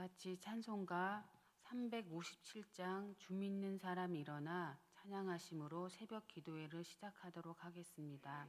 같이 찬송가 357장 주 믿는 사람 일어나 찬양하심으로 새벽 기도회를 시작하도록 하겠습니다.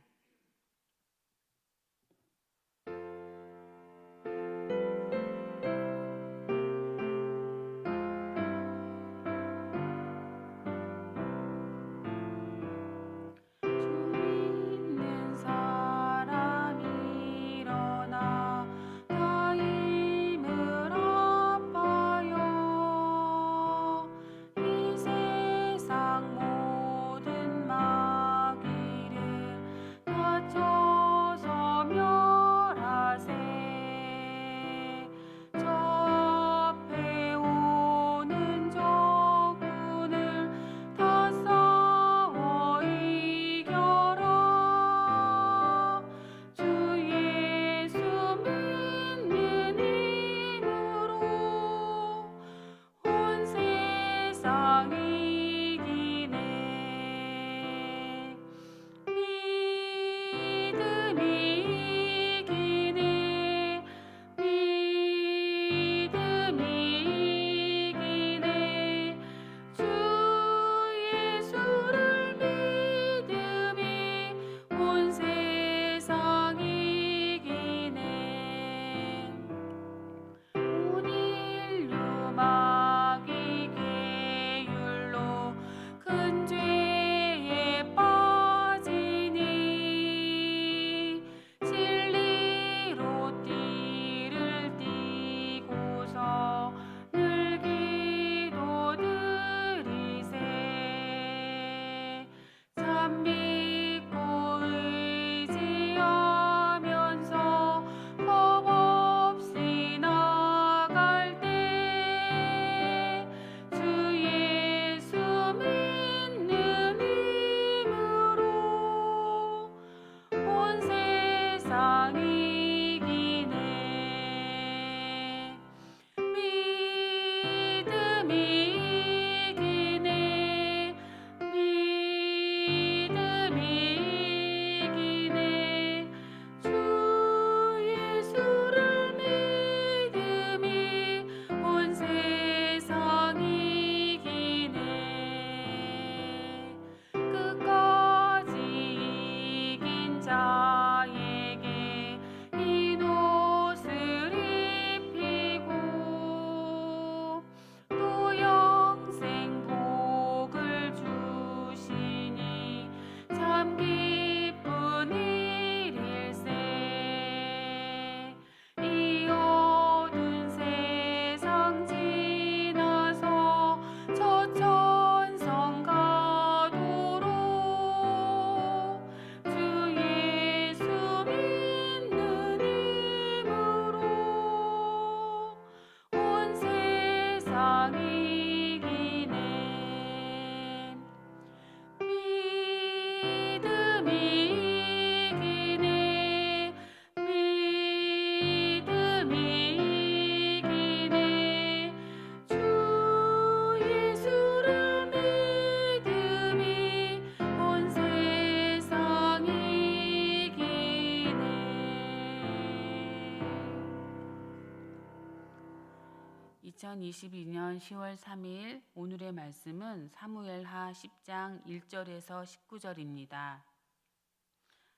2022년 10월 3일 오늘의 말씀은 사무엘하 10장 1절에서 19절입니다.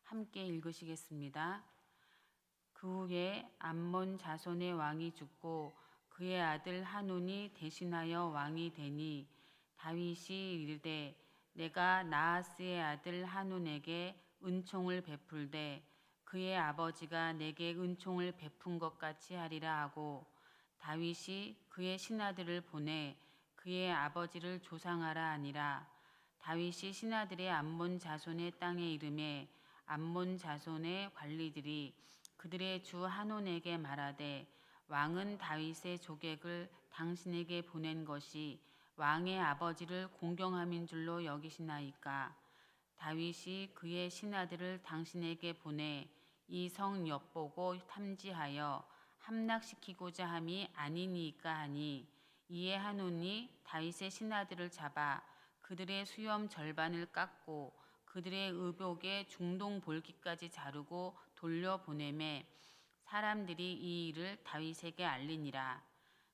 함께 읽으시겠습니다. 그 후에 암몬 자손의 왕이 죽고 그의 아들 한운이 대신하여 왕이 되니 다윗이 이르되 내가 나하스의 아들 한운에게 은총을 베풀되 그의 아버지가 내게 은총을 베푼 것 같이 하리라 하고 다윗이 그의 신하들을 보내 그의 아버지를 조상하라 하니라. 다윗이 신하들의 암몬 자손의 땅에 이름에 암몬 자손의 관리들이 그들의 주 한온에게 말하되 왕은 다윗의 조객을 당신에게 보낸 것이 왕의 아버지를 공경함인 줄로 여기시나이까. 다윗이 그의 신하들을 당신에게 보내 이 성 엿보고 탐지하여 함락시키고자 함이 아니니까 하니 이에 한온이 다윗의 신하들을 잡아 그들의 수염 절반을 깎고 그들의 의복의 중동 볼기까지 자르고 돌려 보내매 사람들이 이 일을 다윗에게 알리니라.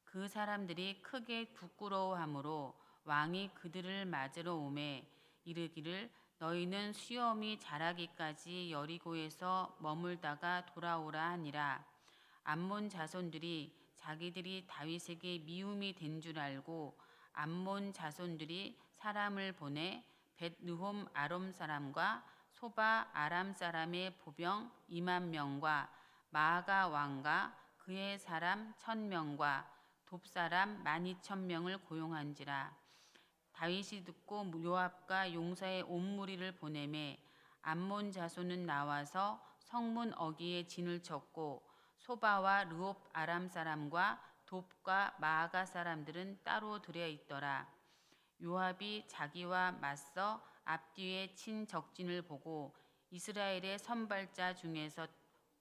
그 사람들이 크게 부끄러워하므로 왕이 그들을 맞으러 오매 이르기를 너희는 수염이 자라기까지 여리고에서 머물다가 돌아오라 하니라 암몬 자손들이 자기들이 다윗에게 미움이 된 줄 알고 암몬 자손들이 사람을 보내 벳느홈 아롬 사람과 소바 아람 사람의 보병 2만 명과 마아가 왕과 그의 사람 천 명과 돕 사람 만 이천 명을 고용한지라. 다윗이 듣고 요압과 용사의 온 무리를 보내매 암몬 자손은 나와서 성문 어기에 진을 쳤고 소바와 르옵 아람 사람과 돕과 마아가 사람들은 따로 들여 있더라. 요압이 자기와 맞서 앞뒤에 친 적진을 보고 이스라엘의 선발자 중에서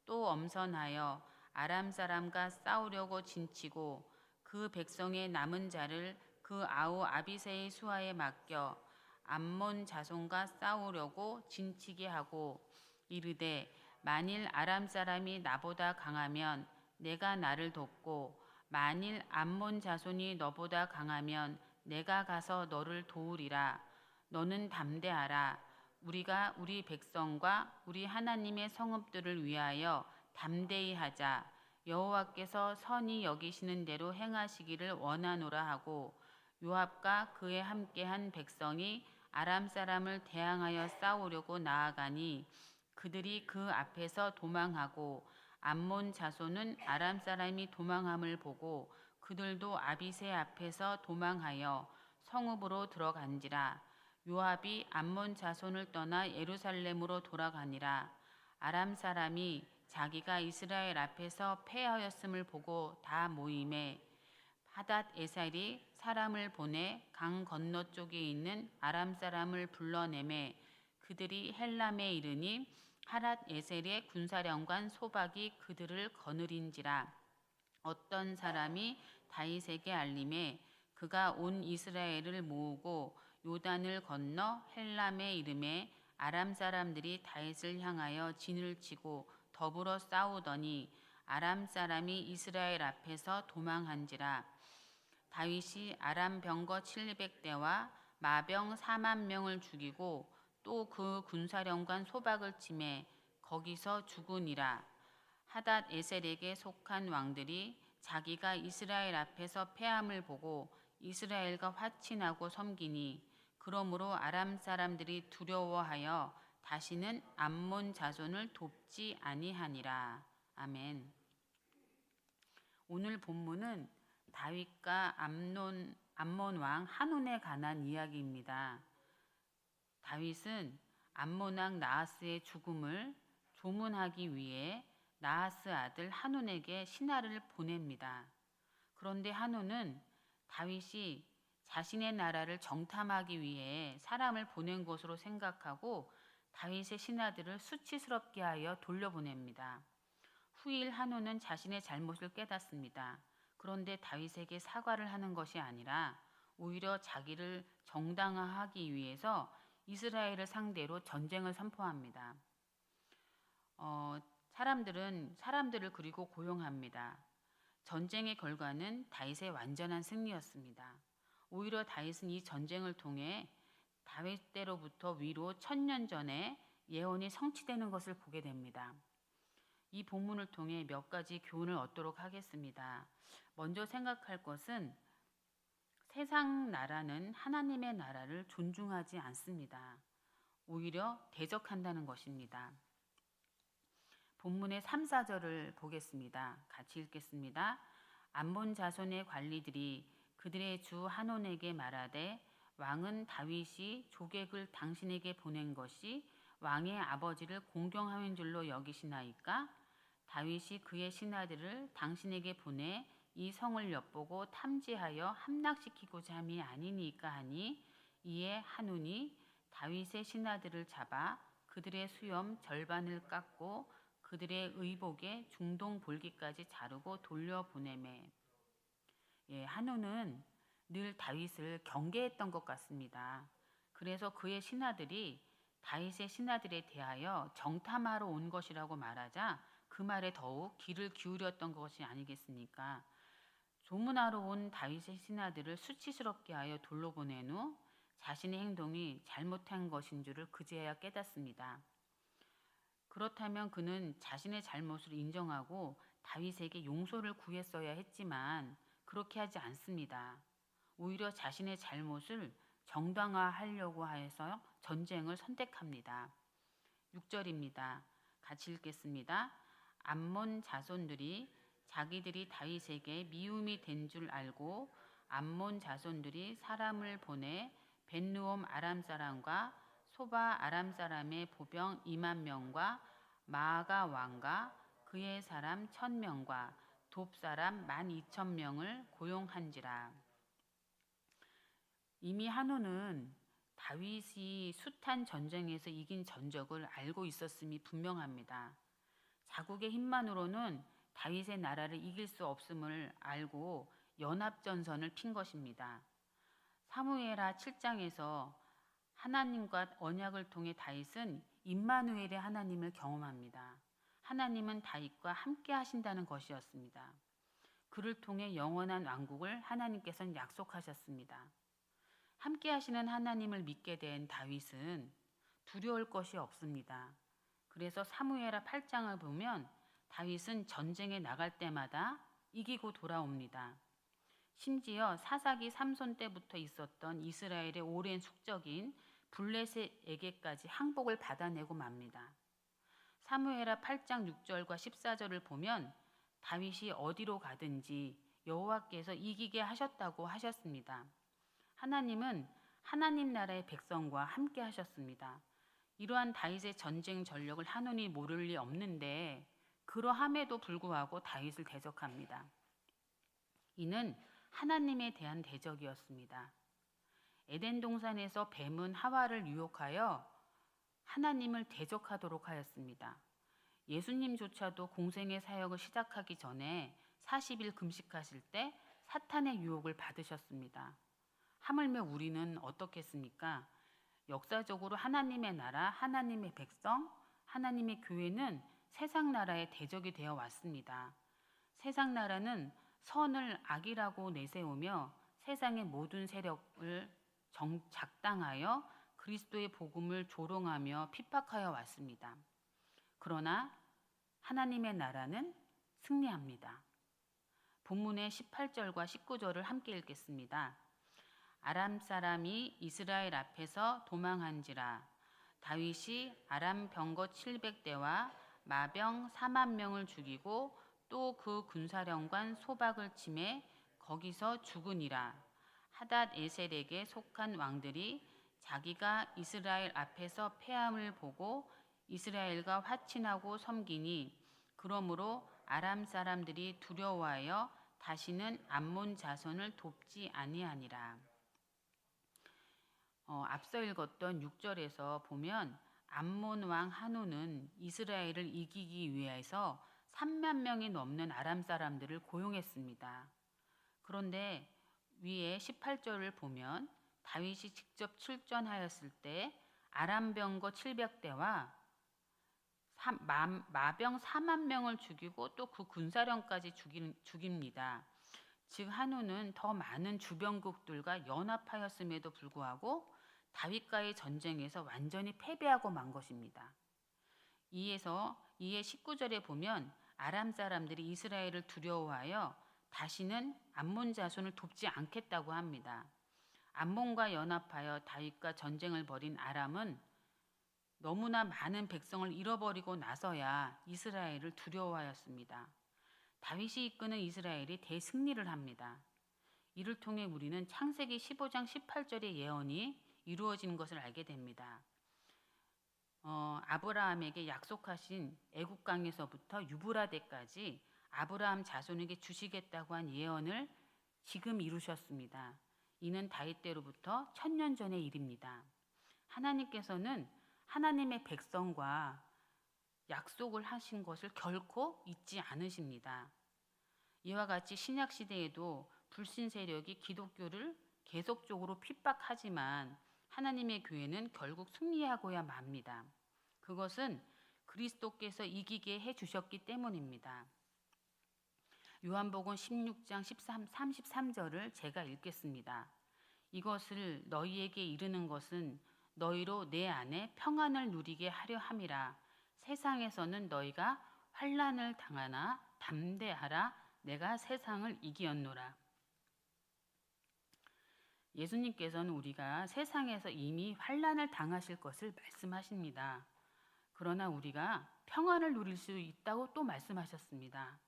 또 엄선하여 아람 사람과 싸우려고 진치고 그 백성의 남은 자를 그 아우 아비세의 수하에 맡겨 암몬 자손과 싸우려고 진치게 하고 이르되 만일 아람 사람이 나보다 강하면 내가 나를 돕고 만일 암몬 자손이 너보다 강하면 내가 가서 너를 도우리라. 너는 담대하라. 우리가 우리 백성과 우리 하나님의 성읍들을 위하여 담대히 하자. 여호와께서 선히 여기시는 대로 행하시기를 원하노라 하고 요압과 그에 함께한 백성이 아람 사람을 대항하여 싸우려고 나아가니 그들이 그 앞에서 도망하고 암몬 자손은 아람 사람이 도망함을 보고 그들도 아비세 앞에서 도망하여 성읍으로 들어간지라. 요압이 암몬 자손을 떠나 예루살렘으로 돌아가니라. 아람 사람이 자기가 이스라엘 앞에서 패하였음을 보고 다 모임에 하닷 에살이 사람을 보내 강 건너 쪽에 있는 아람 사람을 불러내매 그들이 헬람에 이르니 하랏 에셀의 군사령관 소박이 그들을 거느린지라. 어떤 사람이 다윗에게 알림에 그가 온 이스라엘을 모으고 요단을 건너 헬람에 이름에 아람 사람들이 다윗을 향하여 진을 치고 더불어 싸우더니 아람 사람이 이스라엘 앞에서 도망한지라. 다윗이 아람 병거 700대와 마병 4만 명을 죽이고 또 그 군사령관 소박을 치매 거기서 죽으니라 하닷 에셀에게 속한 왕들이 자기가 이스라엘 앞에서 패함을 보고 이스라엘과 화친하고 섬기니 그러므로 아람 사람들이 두려워하여 다시는 암몬 자손을 돕지 아니하니라. 아멘. 오늘 본문은 다윗과 암논 암몬 왕 한온에 관한 이야기입니다. 다윗은 왕 나하스의 죽음을 조문하기 위해 나하스 아들 한온에게 신하를 보냅니다. 그런데 한온은 다윗이 자신의 나라를 정탐하기 위해 사람을 보낸 것으로 생각하고 다윗의 신하들을 수치스럽게 하여 돌려보냅니다. 후일 한온은 자신의 잘못을 깨닫습니다. 그런데 다윗에게 사과를 하는 것이 아니라 오히려 자기를 정당화하기 위해서 이스라엘을 상대로 전쟁을 선포합니다. 어, 사람들은 사람들을 그리고 고용합니다. 전쟁의 결과는 다윗의 완전한 승리였습니다. 오히려 다윗은 이 전쟁을 통해 다윗 때로부터 위로 천년 전에 예언이 성취되는 것을 보게 됩니다. 이 본문을 통해 몇 가지 교훈을 얻도록 하겠습니다. 먼저 생각할 것은 세상 나라는 하나님의 나라를 존중하지 않습니다. 오히려 대적한다는 것입니다. 본문의 3, 4절을 보겠습니다. 같이 읽겠습니다. 암몬 자손의 관리들이 그들의 주 한온에게 말하되 왕은 다윗이 조객을 당신에게 보낸 것이 왕의 아버지를 공경하는 줄로 여기시나이까? 다윗이 그의 신하들을 당신에게 보내 이 성을 엿보고 탐지하여 함락시키고자 함이 아니니까 하니 이에 한운이 다윗의 신하들을 잡아 그들의 수염 절반을 깎고 그들의 의복에 중동 볼기까지 자르고 돌려보내매 예, 한운은 늘 다윗을 경계했던 것 같습니다. 그래서 그의 신하들이 다윗의 신하들에 대하여 정탐하러 온 것이라고 말하자 그 말에 더욱 귀를 기울였던 것이 아니겠습니까? 조문하러 온 다윗의 신하들을 수치스럽게 하여 돌로 보낸 후 자신의 행동이 잘못한 것인 줄을 그제야 깨닫습니다. 그렇다면 그는 자신의 잘못을 인정하고 다윗에게 용서를 구했어야 했지만 그렇게 하지 않습니다. 오히려 자신의 잘못을 정당화하려고 해서 전쟁을 선택합니다. 6절입니다. 같이 읽겠습니다. 암몬 자손들이 자기들이 다윗에게 미움이 된 줄 알고 암몬 자손들이 사람을 보내 벤누옴 아람 사람과 소바 아람 사람의 보병 2만 명과 마아가 왕과 그의 사람 천 명과 돕 사람 만 이천 명을 고용한지라. 이미 한우는 다윗이 숱한 전쟁에서 이긴 전적을 알고 있었음이 분명합니다. 자국의 힘만으로는 다윗의 나라를 이길 수 없음을 알고 연합전선을 핀 것입니다. 사무엘하 7장에서 하나님과 언약을 통해 다윗은 임마누엘의 하나님을 경험합니다. 하나님은 다윗과 함께 하신다는 것이었습니다. 그를 통해 영원한 왕국을 하나님께서는 약속하셨습니다. 함께 하시는 하나님을 믿게 된 다윗은 두려울 것이 없습니다. 그래서 사무엘하 8장을 보면 다윗은 전쟁에 나갈 때마다 이기고 돌아옵니다. 심지어 사사기 삼손 때부터 있었던 이스라엘의 오랜 숙적인 블레셋에게까지 항복을 받아내고 맙니다. 사무엘하 8장 6절과 14절을 보면 다윗이 어디로 가든지 여호와께서 이기게 하셨다고 하셨습니다. 하나님은 하나님 나라의 백성과 함께 하셨습니다. 이러한 다윗의 전쟁 전력을 한눈이 모를 리 없는데 그러함에도 불구하고 다윗을 대적합니다. 이는 하나님에 대한 대적이었습니다. 에덴 동산에서 뱀은 하와를 유혹하여 하나님을 대적하도록 하였습니다. 예수님조차도 공생의 사역을 시작하기 전에 40일 금식하실 때 사탄의 유혹을 받으셨습니다. 하물며 우리는 어떻겠습니까? 역사적으로 하나님의 나라, 하나님의 백성, 하나님의 교회는 세상 나라의 대적이 되어 왔습니다. 세상 나라는 선을 악이라고 내세우며 세상의 모든 세력을 정, 작당하여 그리스도의 복음을 조롱하며 핍박하여 왔습니다. 그러나 하나님의 나라는 승리합니다. 본문의 18절과 19절을 함께 읽겠습니다. 아람 사람이 이스라엘 앞에서 도망한지라 다윗이 아람 병거 700대와 마병 4만 명을 죽이고 또 그 군사령관 소박을 침해 거기서 죽으니라 하닷 에셀에게 속한 왕들이 자기가 이스라엘 앞에서 패함을 보고 이스라엘과 화친하고 섬기니 그러므로 아람 사람들이 두려워하여 다시는 암몬 자손을 돕지 아니하니라. 어, 앞서 읽었던 6절에서 보면 암몬 왕 한우는 이스라엘을 이기기 위해서 3만 명이 넘는 아람 사람들을 고용했습니다. 그런데 위에 18절을 보면 다윗이 직접 출전하였을 때 아람 병거 700대와 마병 4만 명을 죽이고 또 그 군사령까지 죽입니다. 즉 한우는 더 많은 주변국들과 연합하였음에도 불구하고 다윗과의 전쟁에서 완전히 패배하고 만 것입니다. 이에서 이에 19절에 보면 아람 사람들이 이스라엘을 두려워하여 다시는 암몬 자손을 돕지 않겠다고 합니다. 암몬과 연합하여 다윗과 전쟁을 벌인 아람은 너무나 많은 백성을 잃어버리고 나서야 이스라엘을 두려워하였습니다. 다윗이 이끄는 이스라엘이 대승리를 합니다. 이를 통해 우리는 창세기 15장 18절의 예언이 이루어진 것을 알게 됩니다. 어, 아브라함에게 약속하신 애국 강에서부터 유브라데까지 아브라함 자손에게 주시겠다고 한 예언을 지금 이루셨습니다. 이는 다윗 때로부터 천년 전의 일입니다. 하나님께서는 하나님의 백성과 약속을 하신 것을 결코 잊지 않으십니다. 이와 같이 신약 시대에도 불신 세력이 기독교를 계속적으로 핍박하지만 하나님의 교회는 결국 승리하고야 맙니다. 그것은 그리스도께서 이기게 해 주셨기 때문입니다. 요한복음 16장 13, 33절을 제가 읽겠습니다. 이것을 너희에게 이르는 것은 너희로 내 안에 평안을 누리게 하려 함이라. 세상에서는 너희가 환란을 당하나 담대하라. 내가 세상을 이기었노라. 예수님께서는 우리가 세상에서 이미 환란을 당하실 것을 말씀하십니다. 그러나 우리가 평안을 누릴 수 있다고 또 말씀하셨습니다.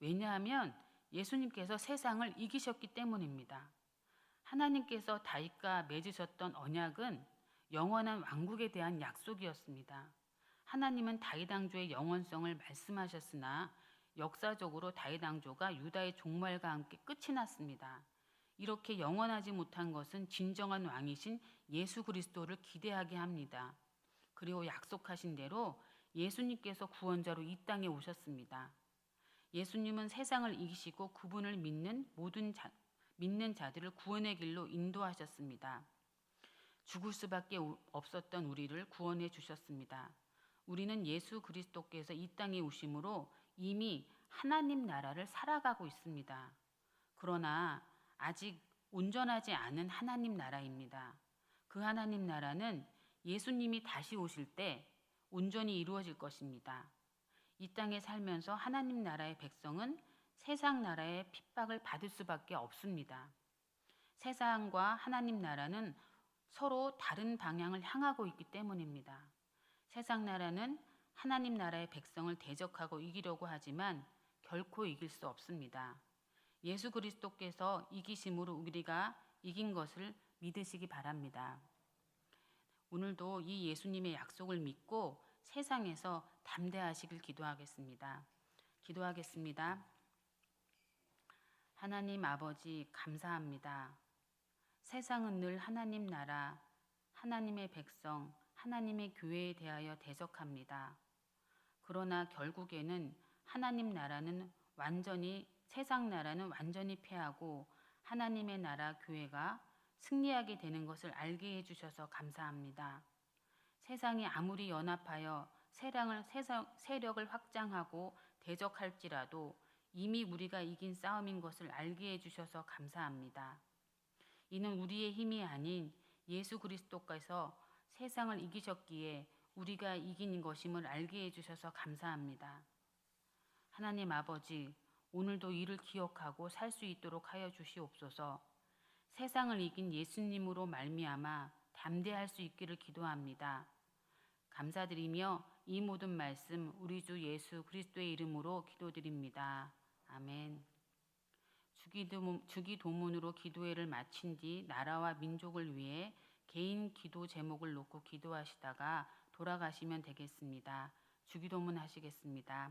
왜냐하면 예수님께서 세상을 이기셨기 때문입니다. 하나님께서 다윗과 맺으셨던 언약은 영원한 왕국에 대한 약속이었습니다. 하나님은 다윗 왕조의 영원성을 말씀하셨으나 역사적으로 다윗 왕조가 유다의 종말과 함께 끝이 났습니다. 이렇게 영원하지 못한 것은 진정한 왕이신 예수 그리스도를 기대하게 합니다. 그리고 약속하신 대로 예수님께서 구원자로 이 땅에 오셨습니다. 예수님은 세상을 이기시고 그분을 믿는 모든 자, 믿는 자들을 구원의 길로 인도하셨습니다. 죽을 수밖에 없었던 우리를 구원해 주셨습니다. 우리는 예수 그리스도께서 이 땅에 오심으로 이미 하나님 나라를 살아가고 있습니다. 그러나 아직 온전하지 않은 하나님 나라입니다. 그 하나님 나라는 예수님이 다시 오실 때 온전히 이루어질 것입니다. 이 땅에 살면서 하나님 나라의 백성은 세상 나라의 핍박을 받을 수밖에 없습니다. 세상과 하나님 나라는 서로 다른 방향을 향하고 있기 때문입니다. 세상 나라는 하나님 나라의 백성을 대적하고 이기려고 하지만 결코 이길 수 없습니다. 예수 그리스도께서 이기심으로 우리가 이긴 것을 믿으시기 바랍니다. 오늘도 이 예수님의 약속을 믿고 세상에서 담대하시길 기도하겠습니다. 기도하겠습니다. 하나님 아버지 감사합니다. 세상은 늘 하나님 나라, 하나님의 백성, 하나님의 교회에 대하여 대적합니다. 그러나 결국에는 하나님 나라는 완전히 세상 나라는 완전히 패하고 하나님의 나라 교회가 승리하게 되는 것을 알게 해주셔서 감사합니다. 세상이 아무리 연합하여 세상을, 세상, 세력을 확장하고 대적할지라도 이미 우리가 이긴 싸움인 것을 알게 해주셔서 감사합니다. 이는 우리의 힘이 아닌 예수 그리스도께서 세상을 이기셨기에 우리가 이긴 것임을 알게 해주셔서 감사합니다. 하나님 아버지, 오늘도 이를 기억하고 살 수 있도록 하여 주시옵소서. 세상을 이긴 예수님으로 말미암아 담대할 수 있기를 기도합니다. 감사드리며 이 모든 말씀 우리 주 예수 그리스도의 이름으로 기도드립니다. 아멘. 주기도문으로 기도회를 마친 뒤 나라와 민족을 위해 개인 기도 제목을 놓고 기도하시다가 돌아가시면 되겠습니다. 주기도문 하시겠습니다.